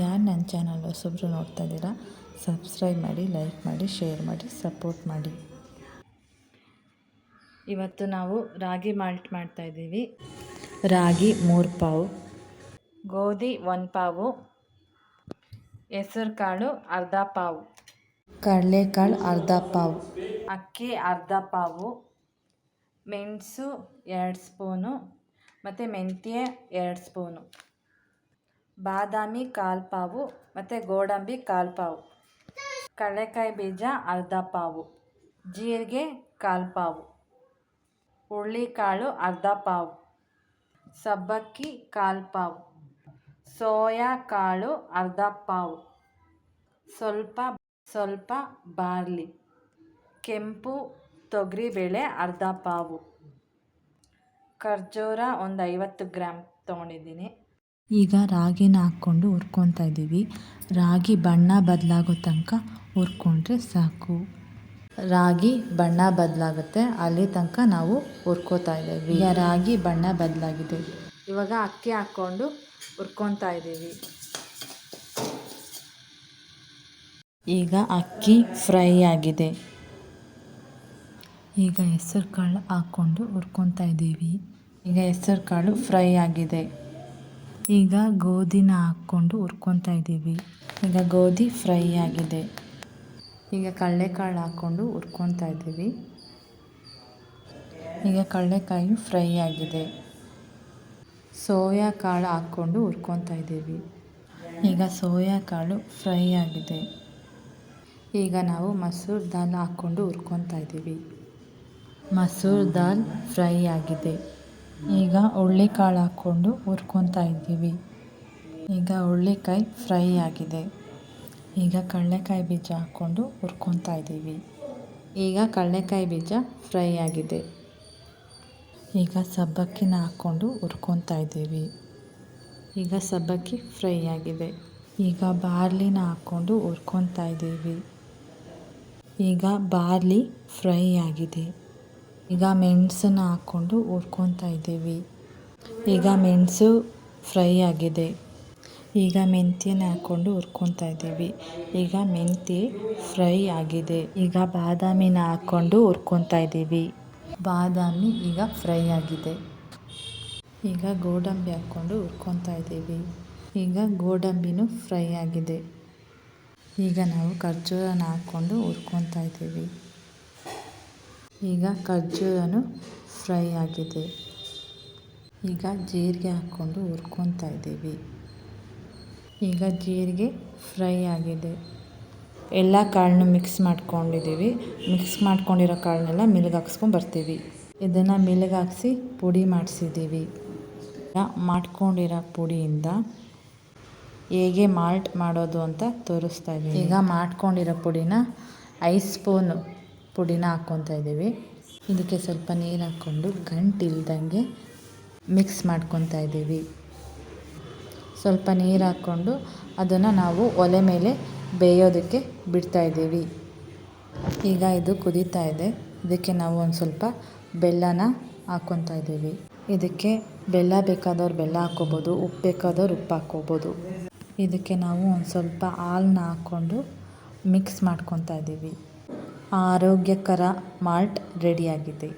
ಯಾರು ನನ್ನ ಚಾನಲ್ ಹೊಸಬ್ರು ನೋಡ್ತಾ ಇದ್ದೀರಾ? ಸಬ್ಸ್ಕ್ರೈಬ್ ಮಾಡಿ ಲೈಕ್ ಮಾಡಿ ಶೇರ್ ಮಾಡಿ ಸಪೋರ್ಟ್ ಮಾಡಿ. ಇವತ್ತು ನಾವು ರಾಗಿ ಮಾಲ್ಟ್ ಮಾಡ್ತಾ ಇದ್ದೀವಿ. ರಾಗಿ ಮೂರು ಪಾವು, ಗೋಧಿ ಒಂದು ಪಾವು ಹೆಸರು ಕಾಳು ಅರ್ಧ ಪಾವು, ಕಡಲೆಕಾಳು ಅರ್ಧ ಪಾವು, ಅಕ್ಕಿ ಅರ್ಧ ಪಾವು, ಮೆಣಸು ಎರಡು ಸ್ಪೂನು ಮತ್ತು ಮೆಂತ್ಯ ಎರಡು ಸ್ಪೂನು ಬಾದಾಮಿ ಕಾಲು ಪಾವು ಮತ್ತು ಗೋಡಂಬಿ ಕಾಲು ಪಾವು ಕಡಲೆಕಾಯಿ ಬೀಜ ಅರ್ಧ ಪಾವು. ಜೀರಿಗೆ ಕಾಲು ಪಾವು ಹುರುಳಿಕಾಳು ಅರ್ಧ ಪಾವು. ಸಬ್ಬಕ್ಕಿ ಕಾಲು ಪಾವು ಸೋಯಾ ಕಾಳು ಅರ್ಧ ಪಾವು. ಸ್ವಲ್ಪ ಸ್ವಲ್ಪ ಬಾರ್ಲಿ. ಕೆಂಪು ತೊಗರಿಬೇಳೆ ಅರ್ಧ ಪಾವು. ಖರ್ಜೂರ ಒಂದು ಐವತ್ತು ಗ್ರಾಮ್ ತೊಗೊಂಡಿದ್ದೀನಿ. ಈಗ ರಾಗಿನ ಹಾಕ್ಕೊಂಡು ಹುರ್ಕೊತಾ ಇದ್ದೀವಿ. ರಾಗಿ ಬಣ್ಣ ಬದಲಾಗೋ ತನಕ ಹುರ್ಕೊಂಡ್ರೆ ಸಾಕು. ರಾಗಿ ಬಣ್ಣ ಬದಲಾಗುತ್ತೆ. ಅಲ್ಲಿ ತನಕ ನಾವು ಹುರ್ಕೋತಾ ಇದ್ದೀವಿ. ಈಗ ರಾಗಿ ಬಣ್ಣ ಬದಲಾಗಿದೆ. ಇವಾಗ ಅಕ್ಕಿ ಹಾಕ್ಕೊಂಡು ಹುರ್ಕೊತಾ ಇದ್ದೀವಿ. ಈಗ ಅಕ್ಕಿ ಫ್ರೈ ಆಗಿದೆ. ಈಗ ಹೆಸರು ಕಾಳು ಹಾಕ್ಕೊಂಡು ಹುರ್ಕೊತಾ ಇದ್ದೀವಿ. ಈಗ ಹೆಸರು ಕಾಳು ಫ್ರೈ ಆಗಿದೆ. ಈಗ ಗೋಧಿನ ಹಾಕ್ಕೊಂಡು ಹುರ್ಕೊತಾ ಇದ್ದೀವಿ. ಈಗ ಗೋಧಿ ಫ್ರೈ ಆಗಿದೆ. ಈಗ ಕಡಲೆಕಾಳು ಹಾಕ್ಕೊಂಡು ಹುರ್ಕೊತಾ ಇದ್ದೀವಿ. ಈಗ ಕಡಲೆಕಾಯಿ ಫ್ರೈ ಆಗಿದೆ. ಸೋಯಾ ಕಾಳು ಹಾಕ್ಕೊಂಡು ಹುರ್ಕೊತಾ ಇದ್ದೀವಿ. ಈಗ ಸೋಯಾ ಕಾಳು ಫ್ರೈ ಆಗಿದೆ. ಈಗ ನಾವು ಮಸೂರ್ ದಾಲ್ ಹಾಕ್ಕೊಂಡು ಹುರ್ಕೊತಾ ಇದ್ದೀವಿ. ಮಸೂರ್ ದಾಲ್ ಫ್ರೈ ಆಗಿದೆ. ಈಗ ಹುಳ್ಳಿಕಾಳು ಹಾಕ್ಕೊಂಡು ಹುರ್ಕೊತಾ ಇದ್ದೀವಿ. ಈಗ ಹುರ್ಳಿಕಾಯಿ ಫ್ರೈ ಆಗಿದೆ. ಈಗ ಕಡಲೆಕಾಯಿ ಬೀಜ ಹಾಕ್ಕೊಂಡು ಹುರ್ಕೊತಾ ಇದ್ದೀವಿ. ಈಗ ಕಡಲೆಕಾಯಿ ಬೀಜ ಫ್ರೈ ಆಗಿದೆ. ಈಗ ಸಬ್ಬಕ್ಕಿನ ಹಾಕ್ಕೊಂಡು ಹುರ್ಕೊತಾ ಇದ್ದೀವಿ. ಈಗ ಸಬ್ಬಕ್ಕಿ ಫ್ರೈ ಆಗಿದೆ. ಈಗ ಬಾರ್ಲಿನ ಹಾಕ್ಕೊಂಡು ಹುರ್ಕೊತಾ ಇದ್ದೀವಿ. ಈಗ ಬಾರ್ಲಿ ಫ್ರೈ ಆಗಿದೆ. ಈಗ ಮೆಣಸನ್ನು ಹಾಕ್ಕೊಂಡು ಹುರ್ಕೊತಾ ಇದ್ದೀವಿ. ಈಗ ಮೆಣಸು ಫ್ರೈ ಆಗಿದೆ. ಈಗ ಮೆಂತ್ಯನ ಹಾಕ್ಕೊಂಡು ಹುರ್ಕೊತಾ ಇದ್ದೀವಿ. ಈಗ ಮೆಂತ್ಯ ಫ್ರೈ ಆಗಿದೆ. ಈಗ ಬಾದಾಮಿನ ಹಾಕ್ಕೊಂಡು ಹುರ್ಕೊತಾ ಇದ್ದೀವಿ. ಬಾದಾಮಿ ಈಗ ಫ್ರೈ ಆಗಿದೆ. ಈಗ ಗೋಡಂಬಿ ಹಾಕ್ಕೊಂಡು ಹುರ್ಕೊತಾ ಇದ್ದೀವಿ. ಈಗ ಗೋಡಂಬಿನೂ ಫ್ರೈ ಆಗಿದೆ. ಈಗ ನಾವು ಖರ್ಜೂರನ ಹಾಕ್ಕೊಂಡು ಹುರ್ಕೊತಾ ಇದ್ದೀವಿ. ಈಗ ಖರ್ಜೂರನು ಫ್ರೈ ಆಗಿದೆ. ಈಗ ಜೀರಿಗೆ ಹಾಕ್ಕೊಂಡು ಹುರ್ಕೊತಾ ಇದ್ದೀವಿ. ಈಗ ಜೀರಿಗೆ ಫ್ರೈ ಆಗಿದೆ. ಎಲ್ಲ ಕಾಳನ್ನು ಮಿಕ್ಸ್ ಮಾಡ್ಕೊಂಡಿದ್ದೀವಿ. ಮಿಕ್ಸ್ ಮಾಡ್ಕೊಂಡಿರೋ ಕಾಳನ್ನೆಲ್ಲ ಮಿಲ್ಗೆ ಹಾಕ್ಸ್ಕೊಂಡು ಬರ್ತೀವಿ. ಇದನ್ನು ಮಿಲ್ಗೆ ಹಾಕ್ಸಿ ಪುಡಿ ಮಾಡಿಸಿದ್ದೀವಿ. ಮಾಡ್ಕೊಂಡಿರೋ ಪುಡಿಯಿಂದ ಹೇಗೆ ಮಾಲ್ಟ್ ಮಾಡೋದು ಅಂತ ತೋರಿಸ್ತಾ ಇದ್ದೀನಿ. ಈಗ ಮಾಡ್ಕೊಂಡಿರೋ ಪುಡಿನ ಐದು ಸ್ಪೂನು ಪುಡಿನ ಹಾಕ್ಕೊತಾ ಇದ್ದೀವಿ. ಇದಕ್ಕೆ ಸ್ವಲ್ಪ ನೀರು ಹಾಕ್ಕೊಂಡು ಗಂಟಿಲ್ದಂಗೆ ಮಿಕ್ಸ್ ಮಾಡ್ಕೊತಾ ಇದ್ದೀವಿ. ಸ್ವಲ್ಪ ನೀರು ಹಾಕ್ಕೊಂಡು ಅದನ್ನು ನಾವು ಒಲೆ ಮೇಲೆ ಬೇಯೋದಕ್ಕೆ ಬಿಡ್ತಾ ಇದ್ದೀವಿ. ಈಗ ಇದು ಕುದೀತಾ ಇದೆ. ಇದಕ್ಕೆ ನಾವು ಒಂದು ಸ್ವಲ್ಪ ಬೆಲ್ಲನ ಹಾಕ್ಕೊತಾ ಇದ್ದೀವಿ. ಇದಕ್ಕೆ ಬೆಲ್ಲ ಬೇಕಾದವ್ರು ಬೆಲ್ಲ ಹಾಕ್ಕೋಬೋದು, ಉಪ್ಪು ಬೇಕಾದವ್ರು ಉಪ್ಪು ಹಾಕ್ಕೋಬೋದು. ಇದಕ್ಕೆ ನಾವು ಒಂದು ಸ್ವಲ್ಪ ಹಾಲನ್ನ ಹಾಕ್ಕೊಂಡು ಮಿಕ್ಸ್ ಮಾಡ್ಕೊತಾ ಇದ್ದೀವಿ. ಆರೋಗ್ಯಕರ ಮಾಲ್ಟ್ ರೆಡಿಯಾಗಿದೆ.